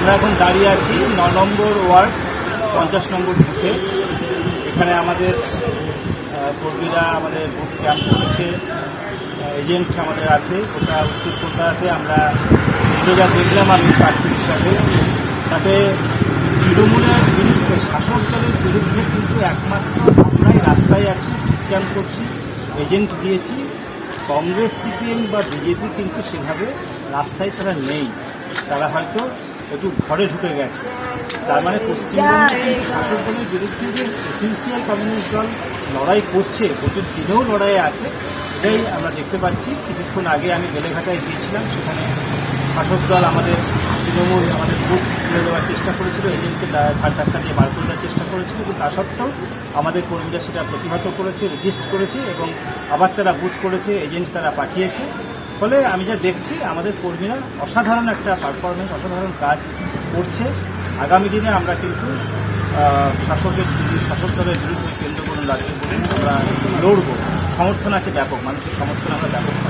আমরা এখন দাঁড়িয়ে আছি ন নম্বর ওয়ার্ড, পঞ্চাশ নম্বর বুথে। এখানে আমাদের কর্মীরা আমাদের বুথ ক্যাম্প করেছে এজেন্ট আমাদের আছে। গোটা উত্তর কলকাতাতে আমরা যা দেখলাম আমি প্রার্থী হিসাবে, তাতে তৃণমূলের বিরুদ্ধে, শাসক দলের বিরুদ্ধে কিন্তু একমাত্র আমরাই রাস্তায় আছি ক্যাম্প করছি, এজেন্ট দিয়েছি। কংগ্রেস, সিপিএম বা বিজেপি কিন্তু সেভাবে রাস্তায় তারা নেই। তারা হয়তো একটু ঘরে ঢুকে গেছে। তার মানে পশ্চিমবঙ্গে কিন্তু শাসক দলের বিরুদ্ধে যে এসেন্সিয়াল কমিউনিস্ট দল লড়াই করছে প্রচুর দিনেও লড়াইয়ে আছে, এটাই আমরা দেখতে পাচ্ছি। কিছুক্ষণ আগে আমি বেলেঘাটায় গিয়েছিলাম, সেখানে শাসক দল আমাদের তৃণমূল, আমাদের বুথ তুলে দেওয়ার চেষ্টা করেছিল, এজেন্টকে ঘাট ধাক্কা দিয়ে বার করে দেওয়ার চেষ্টা করেছিল, কিন্তু তা সত্ত্বেও আমাদের কর্মীরা সেটা প্রতিহত করেছে, রেজিস্ট করেছে এবং আবার তারা বুথ করেছে, এজেন্ট তারা পাঠিয়েছে। ফলে আমি যা দেখছি, আমাদের কর্মীরা অসাধারণ একটা পারফরমেন্স অসাধারণ কাজ করছে। আগামী দিনে আমরা কিন্তু শাসকের শাসক দলের বিরুদ্ধে কেন্দ্র করুন রাজ্য করুন আমরা লড়ব। সমর্থন আছে ব্যাপক, মানুষের সমর্থন আমরা ব্যাপক পাই